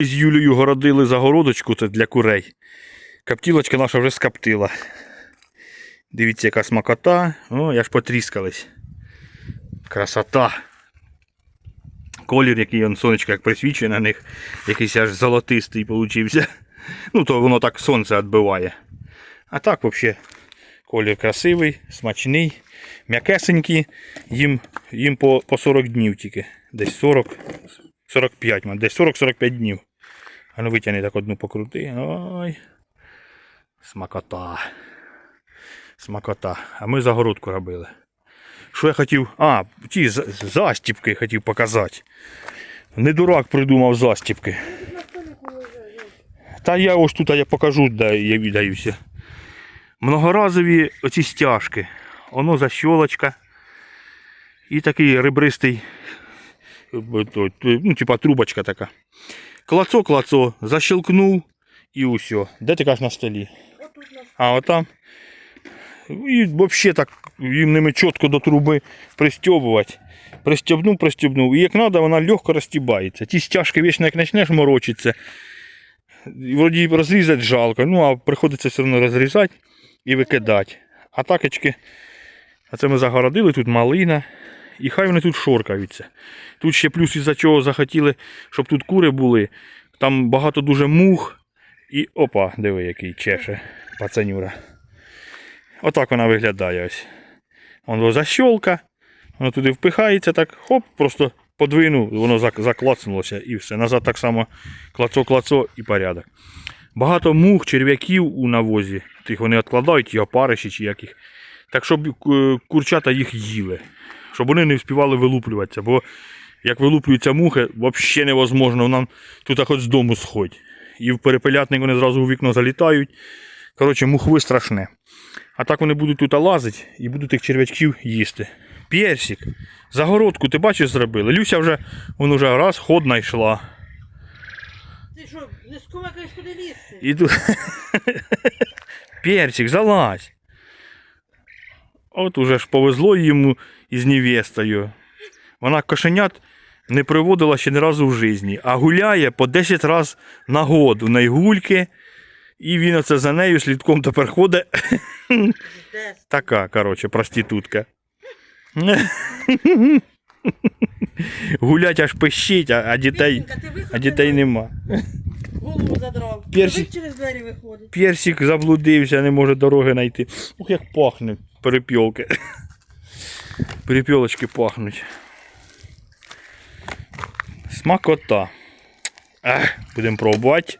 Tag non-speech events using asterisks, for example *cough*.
З Юлією городили загородочку для курей. Каптілочка наша вже скаптила. Дивіться, яка смакота. О, я ж потріскались. Красота. Колір, який он сонечко як присвічує на них, якийсь аж золотистий получився. Ну, то воно так сонце відбиває. А так взагалі колір красивий, смачний, м'якесенький. Їм, їм по, по 40 днів тільки. Десь 40, 45, десь 40-45 днів. А ну витягни так одну покрути. Ой. Смакота. Смакота. А ми загородку робили. Що я хотів. А, ті застіпки хотів показати. Не дурак придумав застіпки. Та я ось тут я покажу, де я віддаюся. Многоразові оці стяжки. Воно защолочка. І такий ребристий, е, ну, типа трубочка така. Клацо-клацо, защелкнув і усе. Де ти кажеш на столі? А отам. І взагалі так їм ними чітко до труби пристьобувати. Пристібнув, пристібнув. І як треба, вона легко розтібається. Ті стяжки вічно як почнеш морочитися. Вроді розрізати жалко, ну а приходиться все одно розрізати і викидати. А такочки, а це ми загородили, тут малина. І хай вони тут шоркаються. Тут ще плюс із-за чого захотіли, щоб тут кури були. Там багато дуже мух. І опа, диви, який чеше пацанюра. Отак вона виглядає ось. Воно защолка, воно туди впихається, так, хоп, просто подвинув, воно заклацнулося і все. Назад так само клацо-клацо і порядок. Багато мух, черв'яків у навозі. Тих вони відкладають, ті опариші чи яких. Так, щоб е, курчата їх їли. Щоб вони не вспівали вилуплюватися. Бо як вилуплюються мухи, взагалі невозможно. Нам тут хоч з дому сходь. І в перепелятник вони зразу у вікно залітають. Коротше, мухви страшне. А так вони будуть тут лазити і будуть тих черв'ячків їсти. Персик, загородку ти бачиш зробили. Люся вже вон уже раз ходна йшла. Ти що, не скумакаєш куди лізти? І тут... *laughs* Персик, залазь. От уже ж повезло йому із невестою. Вона кошенят не приводила ще ні разу в житті, а гуляє по 10 разів на год. У неї гульки. І він оце за нею слідком тепер ходить. Така, коротше, проститутка. Гулять аж пищить, а, дітей, а дітей нема. Голову задрав. Чоловік через двері виходить. Персик заблудився, не може дороги знайти. Ух, як пахне перепілки. Перепілочки пахнуть. Смакота. Будемо пробувати.